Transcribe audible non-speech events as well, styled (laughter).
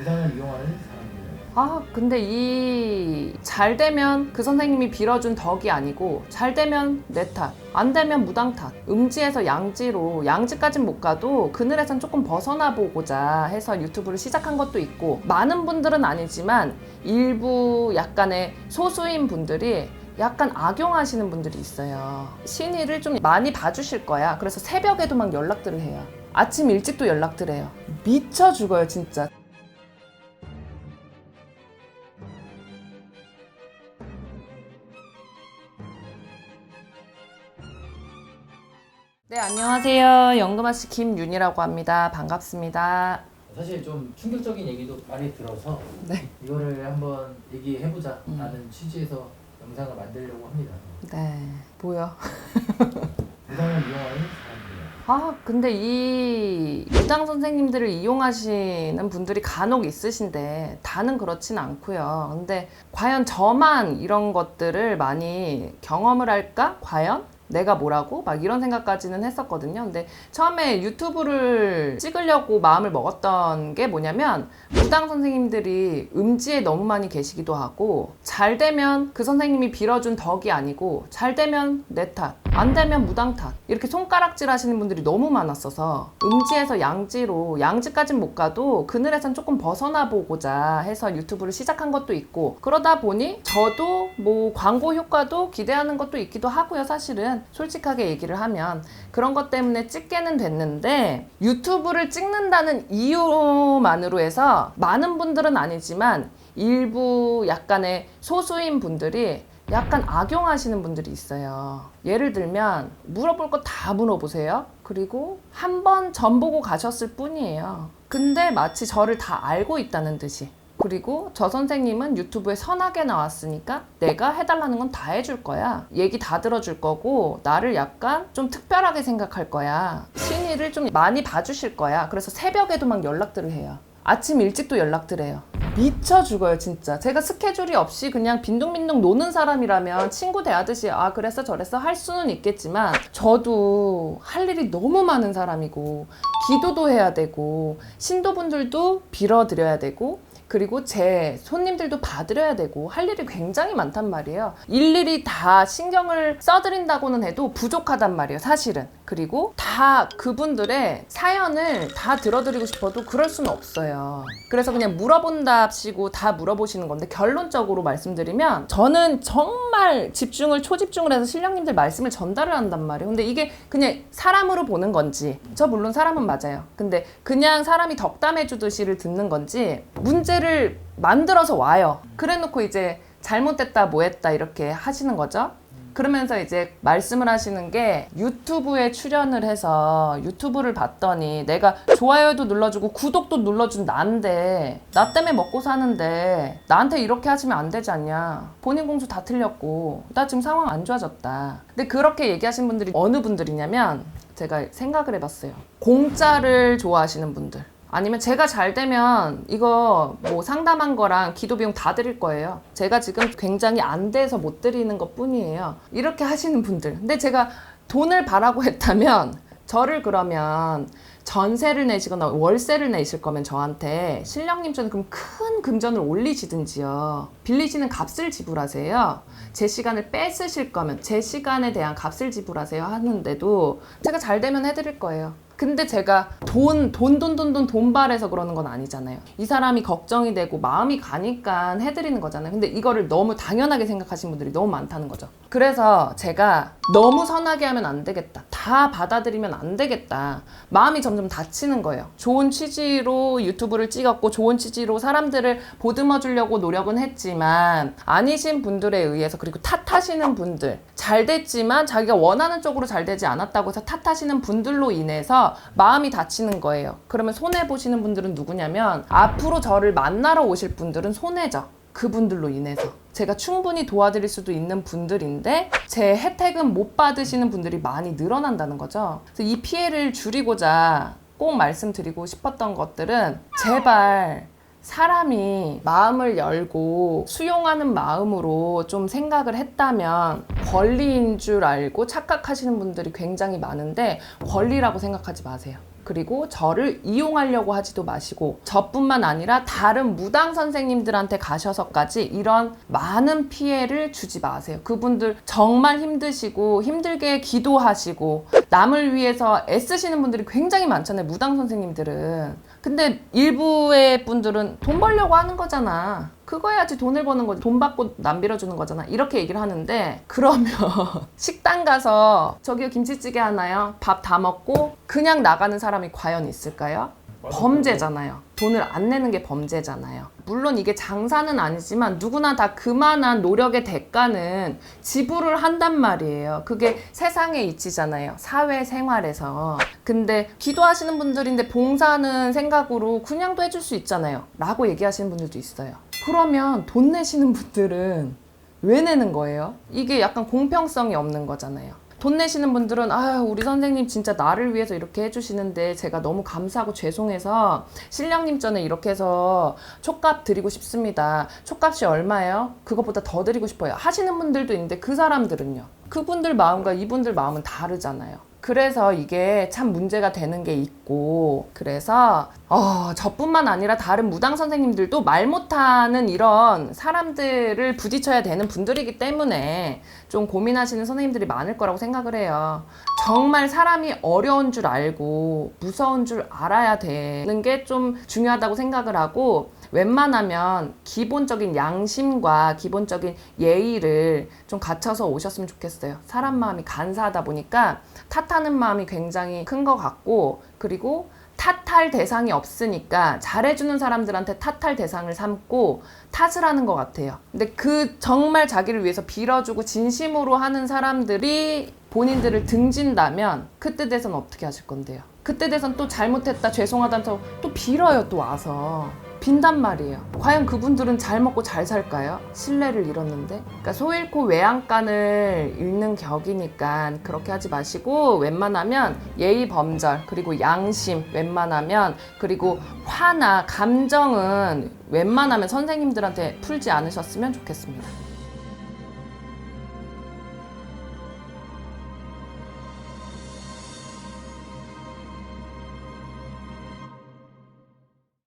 세상을 이용하는 사람들. 아, 근데 이 잘 되면 그 선생님이 빌어준 덕이 아니고 잘 되면 내 탓, 안 되면 무당 탓. 음지에서 양지로 양지까진 못 가도 그늘에선 조금 벗어나 보고자 해서 유튜브를 시작한 것도 있고 많은 분들은 아니지만 일부 약간의 소수인 분들이 약간 악용하시는 분들이 있어요. 신의를 좀 많이 봐주실 거야. 그래서 새벽에도 막 연락들을 해요. 아침 일찍도 연락들 해요. 미쳐 죽어요, 진짜. 네, 안녕하세요. 연금아씨 김윤이라고 합니다. 반갑습니다. 사실 좀 충격적인 얘기도 많이 들어서 네. 이거를 한번 얘기해보자 라는 취지에서 영상을 만들려고 합니다. 네, 뭐야? 세상을 이용하는 사람들. 아, 근데 이 무당 선생님들을 이용하시는 분들이 간혹 있으신데 다는 그렇진 않고요. 근데 과연 저만 이런 것들을 많이 경험을 할까? 과연? 내가 뭐라고? 막 이런 생각까지는 했었거든요. 근데 처음에 유튜브를 찍으려고 마음을 먹었던 게 뭐냐면 무당 선생님들이 음지에 너무 많이 계시기도 하고 잘 되면 그 선생님이 빌어준 덕이 아니고 잘 되면 내 탓, 안 되면 무당 탓. 이렇게 손가락질 하시는 분들이 너무 많았어서 음지에서 양지로 양지까진 못 가도 그늘에선 조금 벗어나 보고자 해서 유튜브를 시작한 것도 있고 그러다 보니 저도 뭐 광고 효과도 기대하는 것도 있기도 하고요 사실은. 솔직하게 얘기를 하면. 그런 것 때문에 찍게는 됐는데 유튜브를 찍는다는 이유만으로 해서 많은 분들은 아니지만 일부 약간의 소수인 분들이 약간 악용하시는 분들이 있어요. 예를 들면 물어볼 거 다 물어보세요. 그리고 한 번 전 보고 가셨을 뿐이에요. 근데 마치 저를 다 알고 있다는 듯이. 그리고 저 선생님은 유튜브에 선하게 나왔으니까 내가 해달라는 건 다 해줄 거야. 얘기 다 들어줄 거고 나를 약간 좀 특별하게 생각할 거야. 신의를 좀 많이 봐주실 거야. 그래서 새벽에도 막 연락들을 해요. 아침 일찍도 연락들 해요. 미쳐 죽어요, 진짜. 제가 스케줄이 없이 그냥 빈둥빈둥 노는 사람이라면 친구 대하듯이 아, 그랬어, 저랬어 할 수는 있겠지만 저도 할 일이 너무 많은 사람이고 기도도 해야 되고 신도분들도 빌어드려야 되고 그리고 제 손님들도 봐드려야 되고 할 일이 굉장히 많단 말이에요. 일일이 다 신경을 써드린다고는 해도 부족하단 말이에요, 사실은. 그리고 다 그분들의 사연을 다 들어드리고 싶어도 그럴 수는 없어요. 그래서 그냥 물어본답시고 다 물어보시는 건데 결론적으로 말씀드리면 저는 정말 집중을 초집중을 해서 신령님들 말씀을 전달을 한단 말이에요. 근데 이게 그냥 사람으로 보는 건지 저 물론 사람은 맞아요. 근데 그냥 사람이 덕담해 주듯이를 듣는 건지 문제를 만들어서 와요. 그래놓고 이제 잘못됐다 뭐했다 이렇게 하시는 거죠. 그러면서 이제 말씀을 하시는 게 유튜브에 출연을 해서 유튜브를 봤더니 내가 좋아요도 눌러주고 구독도 눌러준 나인데 나 때문에 먹고 사는데 나한테 이렇게 하시면 안 되지 않냐. 본인 공수 다 틀렸고. 나 지금 상황 안 좋아졌다. 근데 그렇게 얘기하신 분들이 어느 분들이냐면 제가 생각을 해봤어요. 공짜를 좋아하시는 분들 아니면 제가 잘 되면 이거 뭐 상담한 거랑 기도 비용 다 드릴 거예요. 제가 지금 굉장히 안 돼서 못 드리는 것 뿐이에요. 이렇게 하시는 분들. 근데 제가 돈을 바라고 했다면 저를 그러면 전세를 내시거나 월세를 내실 거면 저한테 신령님 전에 그럼 큰 금전을 올리시든지요. 빌리시는 값을 지불하세요. 제 시간을 뺏으실 거면 제 시간에 대한 값을 지불하세요 하는데도 제가 잘 되면 해드릴 거예요. 근데 제가 돈, 돈, 돈, 돈, 돈, 돈 바래서 그러는 건 아니잖아요. 이 사람이 걱정이 되고 마음이 가니까 해드리는 거잖아요. 근데 이거를 너무 당연하게 생각하시는 분들이 너무 많다는 거죠. 그래서 제가 너무 선하게 하면 안 되겠다. 다 받아들이면 안 되겠다. 마음이 점점 다치는 거예요. 좋은 취지로 유튜브를 찍었고 좋은 취지로 사람들을 보듬어 주려고 노력은 했지만 아니신 분들에 의해서 그리고 탓하시는 분들 잘 됐지만 자기가 원하는 쪽으로 잘 되지 않았다고 해서 탓하시는 분들로 인해서 마음이 다치는 거예요. 그러면 손해 보시는 분들은 누구냐면 앞으로 저를 만나러 오실 분들은 손해죠. 그분들로 인해서 제가 충분히 도와드릴 수도 있는 분들인데 제 혜택은 못 받으시는 분들이 많이 늘어난다는 거죠. 그래서 이 피해를 줄이고자 꼭 말씀드리고 싶었던 것들은 제발 사람이 마음을 열고 수용하는 마음으로 좀 생각을 했다면 권리인 줄 알고 착각하시는 분들이 굉장히 많은데 권리라고 생각하지 마세요. 그리고 저를 이용하려고 하지도 마시고 저뿐만 아니라 다른 무당 선생님들한테 가셔서까지 이런 많은 피해를 주지 마세요. 그분들 정말 힘드시고 힘들게 기도하시고 남을 위해서 애쓰시는 분들이 굉장히 많잖아요. 무당 선생님들은. 근데 일부의 분들은 돈 벌려고 하는 거잖아. 그거 해야지 돈을 버는 거지. 돈 받고 남 빌어주는 거잖아. 이렇게 얘기를 하는데 (laughs) 그러면 식당 가서 저기요 김치찌개 하나요? 밥 다 먹고 그냥 나가는 사람이 과연 있을까요? 범죄잖아요. 돈을 안 내는 게 범죄잖아요. 물론 이게 장사는 아니지만 누구나 다 그만한 노력의 대가는 지불을 한단 말이에요. 그게 세상의 이치잖아요. 사회 생활에서. 근데 기도하시는 분들인데 봉사는 생각으로 그냥도 해줄 수 있잖아요. 라고 얘기하시는 분들도 있어요. 그러면 돈 내시는 분들은 왜 내는 거예요? 이게 약간 공평성이 없는 거잖아요. 돈 내시는 분들은 아유 우리 선생님 진짜 나를 위해서 이렇게 해주시는데 제가 너무 감사하고 죄송해서 신령님 전에 이렇게 해서 촉값 드리고 싶습니다. 촉값이 얼마예요? 그것보다 더 드리고 싶어요. 하시는 분들도 있는데 그 사람들은요. 그분들 마음과 이분들 마음은 다르잖아요. 그래서 이게 참 문제가 되는 게 있고 그래서 어, 저뿐만 아니라 다른 무당 선생님들도 말 못하는 이런 사람들을 부딪혀야 되는 분들이기 때문에 좀 고민하시는 선생님들이 많을 거라고 생각을 해요. 정말 사람이 어려운 줄 알고 무서운 줄 알아야 되는 게 좀 중요하다고 생각을 하고 웬만하면 기본적인 양심과 기본적인 예의를 좀 갖춰서 오셨으면 좋겠어요. 사람 마음이 간사하다 보니까 탓하는 마음이 굉장히 큰 것 같고 그리고 탓할 대상이 없으니까 잘해주는 사람들한테 탓할 대상을 삼고 탓을 하는 것 같아요. 근데 그 정말 자기를 위해서 빌어주고 진심으로 하는 사람들이 본인들을 등진다면 그때 돼선 어떻게 하실 건데요? 그때 돼선 또 잘못했다 죄송하다면서 또 빌어요 또 와서 빈단 말이에요. 과연 그분들은 잘 먹고 잘 살까요? 신뢰를 잃었는데. 그러니까 소 잃고 외양간을 잃는 격이니까 그렇게 하지 마시고 웬만하면 예의 범절 그리고 양심 웬만하면 그리고 화나 감정은 웬만하면 선생님들한테 풀지 않으셨으면 좋겠습니다.